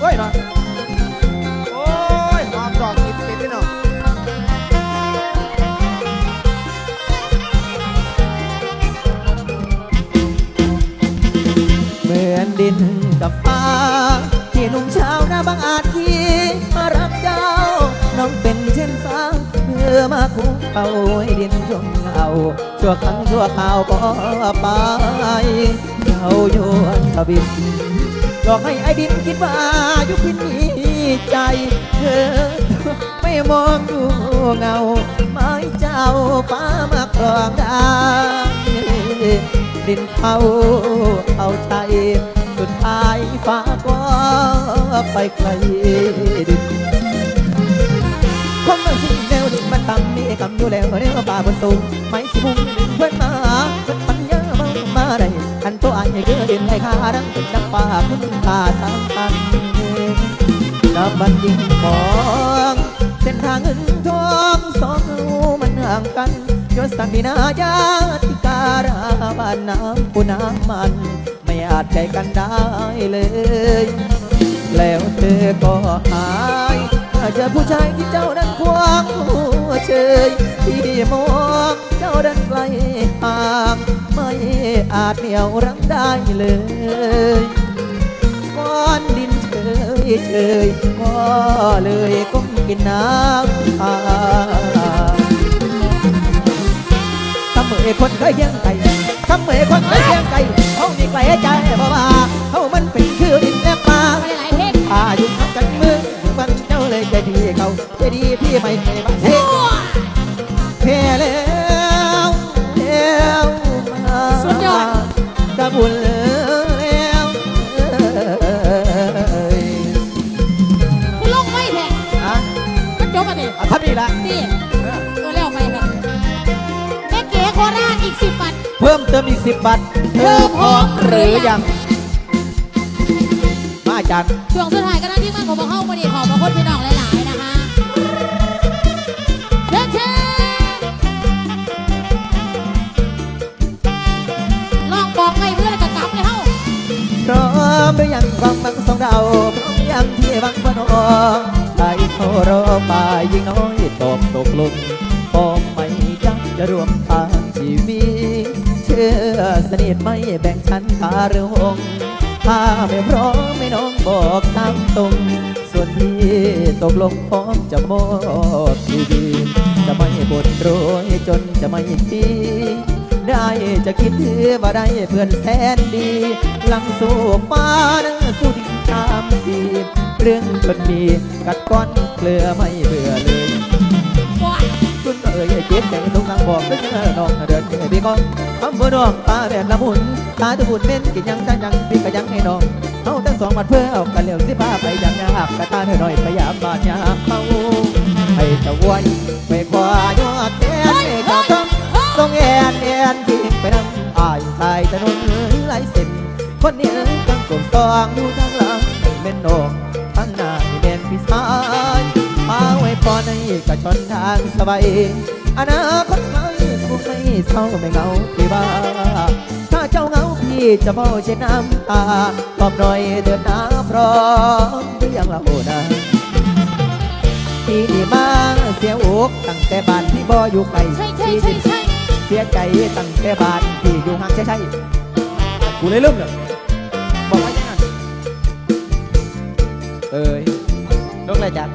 เฮ้ยเนาะโอ้ยหอมดอกติดติดนี่เนาะเหมือนดินกับฟ้าที่หนุ่มชาวนาบางอาจที่มารักเจ้า น้องเป็นเช่นฟ้าเพื่อมาคุ้มเอาให้ดินจงเงาชั่วครั้งชั่วคราวก็ไปเจ้าโยนทวิน หลอกให้ไอ้ดินคิดว่ายุพินมีใจ เธอ ไม่มองดูเงา ไม้เจ้าฟ้ามากรองได้ดินเขาเอาใจสุดท้ายฟ้าก็ไปไกลดินคงต้องสิ้นแนวดินมันต่ำมีกำอยู่แล้วเรียกว่าป่าบนสูงไม่สิมุ่งดินเพื่อนมาเพื่อนปัญญามามาได้อันตัวอันให้เกิดดินไรค่าดังเป็นดังฟ้า ขึ้นตาทางตันนับบันยิ่งของเส้นทางเงินทองสองรามันห่างกันยศสันตินาญาติการาบ้านน้ำปูน้ำมัน ไม่อาจใจกันได้เลย แล้วเธอก็หายถ้าเจอผู้ชายที่เจ้านั้นควงหัวเชยที่มองเจ้าดันไกลห่างไม่อาจเหนี่ยวรั้งได้เลย เฉยเฉยก็เลยก้มกินน้ำตาคำเมื่อคนเคยเลี้ยงไก่คำเมื่อคนเคยเลี้ยงไก่เขามีไกลใจบ่ว่าเขามันเป็นคือดินและปลาไปหลายเพลงป่าอยู่ทับกันมือวันเจ้าเลยใจดีเขาใจดีพี่ไม่เคยบ้า เอาทับนี่ละนี่เออแล้วไปครับแม่เก๋โคราชอีกสิบบาท เพิ่มเติมอีกสิบบาทเธอพร้อมหรือยัง มาจากช่วงสุดท้ายก็นั่งที่มันของพวกเข้ามาดีขอบพระคุณพี่น้องหลายๆนะคะเชิญเชิญลองบอกไม่เพื่อนจะกลับเลยเฮ้าพร้อมหรือยังความบังสองดาวพร้อมยังที่บังพนอง ไปเขารอป่ายิงน้อยตกตกลงพอไม่จักจะรวมทางชีวิตเชื่อสนิทไม่แบ่งชั้นคาหรือหงถ้าไม่พร้อมไม่น้องบอกตามตรง ส่วนพี่ตกลงพร้อมจะมอบชีวิตจะไม่บ่นโรยจนจะไม่ทีได้จะคิดถือว่าได้เพื่อนแสนดี หลังสู้ฟ้านั้น เรื่องจนมีกัดก้อนเกลือไม่เบื่อเลยคุณเอ๋ยเก็บใจทรงทางบอกเป็นยังน้องเดินไปพี่ก้องทำบัวน้องตาแบบละมุนตาจะบุญเน้นกินยังจังยังพี่ก็ยังให้น้องเอาทั้งสองบัดเพื่อเอากันเหลียวสิพาไปย่างยากกระตาเธอหน่อยพยายามบาดยาเขาให้จะว้ไปกว่ายอดแก่ให้เจ้าทำต้องแอนแอนทิ้งไปนำอายตายถนนหลเส้นคนนี้กังกลมตองอยู่ทางหลังเป็นน้อง ทั้งหน้าที่เป็นพี่ชายมาไว้พอในกระชนทางสบายอนาคตไม่คงไม่เศร้าไม่เหงาพี่บ้าถ้าเจ้าเหงาพี่จะเฝ้าเช็ดน้ำตาตอบหน่อยเถิดนะพร้อมหรือยังละโอนะพี่นี่มาเสียอกตั้งแต่บ้านที่บ่อยู่ไกลใช่ใช่ใช่ใช่เสียใจตั้งแต่บ้านที่อยู่ห่างใช่ใช่กูเลยลืมเลย ไว้ยังเอ้ยลูกอะไรจัด